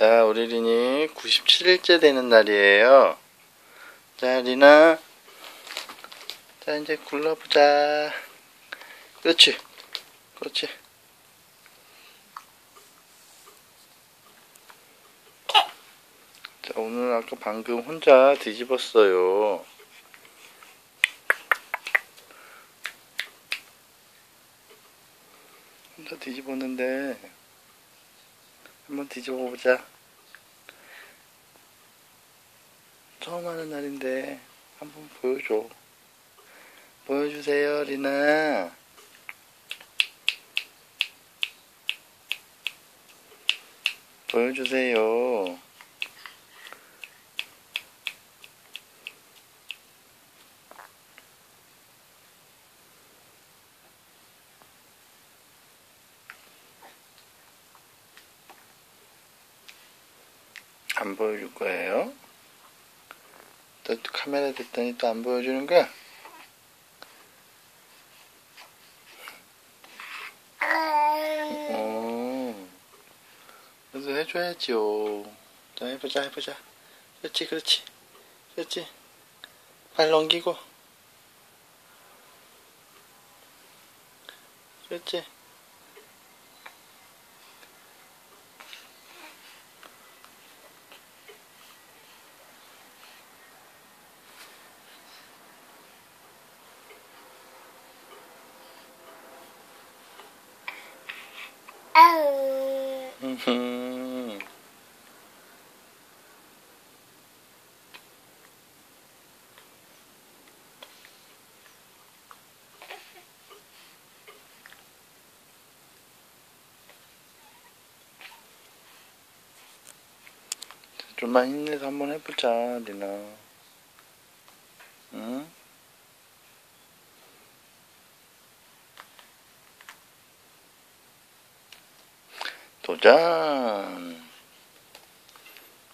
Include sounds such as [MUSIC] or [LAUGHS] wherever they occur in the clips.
자, 우리 린이 97일째 되는 날이에요. 자, 리나. 자, 이제 굴러보자. 그렇지. 그렇지. 자, 오늘 아까 방금 혼자 뒤집었어요. 혼자 뒤집었는데, 한번 뒤집어 보자. 처음 하는 날인데, 한번 보여줘. 보여주세요, 리나. 보여주세요. 안 보여줄 거예요? 또 카메라 됐더니 또 안 보여주는 거야? 어, 그래도 해줘야지요. 자, 해보자, 해보자. 그렇지, 그렇지. 그렇지. 발 넘기고. 그렇지. 아우. 음흠. 좀만 힘내서 한번 해보자, 리나. 응? 도전!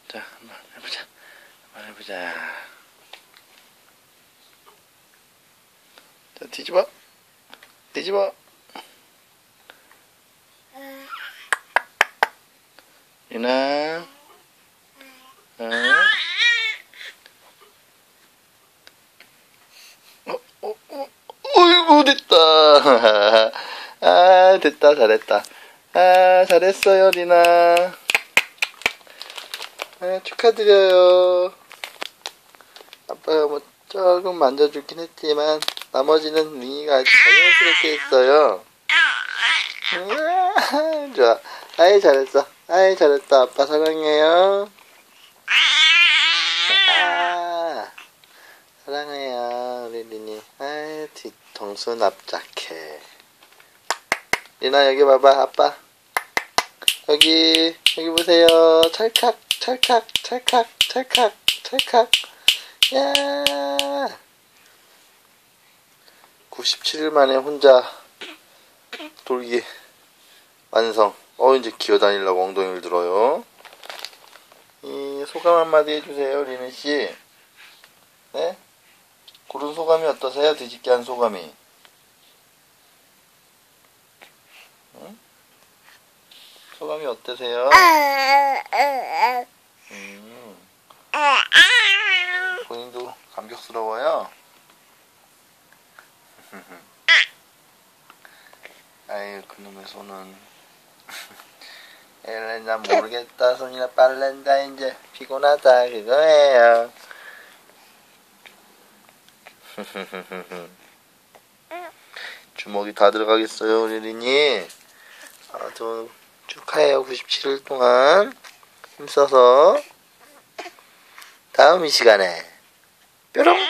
자, 한번 해보자. 한번 해보자. 자, 뒤집어. 뒤집어. 유나. 어? 어, 어, 어, 어이구, 됐다. [LAUGHS] 아, 됐다, 잘했다. 아, 잘했어요, 리나. 아, 축하드려요. 아빠가 뭐 조금 만져주긴 했지만, 나머지는 리니가 아주 자연스럽게 했어요. 우와, 좋아. 아이, 잘했어. 아이, 잘했다. 아빠 사랑해요. 아, 사랑해요, 우리 리니. 아이, 뒤통수 납작해. 리나, 여기 봐봐, 아빠. 여기, 여기 보세요. 찰칵, 찰칵, 찰칵, 찰칵, 찰칵. 야 97일 만에 혼자 돌기 완성. 어, 이제 기어다니려고 엉덩이를 들어요. 이 소감 한마디 해주세요, 리는씨. 네? 고른 소감이 어떠세요? 뒤집기 한 소감이. 소감이 어떠세요? 음, 본인도 감격스러워요? 아유, 그놈의 손은. 난 모르겠다. 손이나 빨랜다, 이제. 피곤하다, 그거예요. 주먹이 다 들어가겠어요, 우리 리니. 아, 저 축하해요. 97일 동안 힘써서. 다음 이 시간에 뾰롱!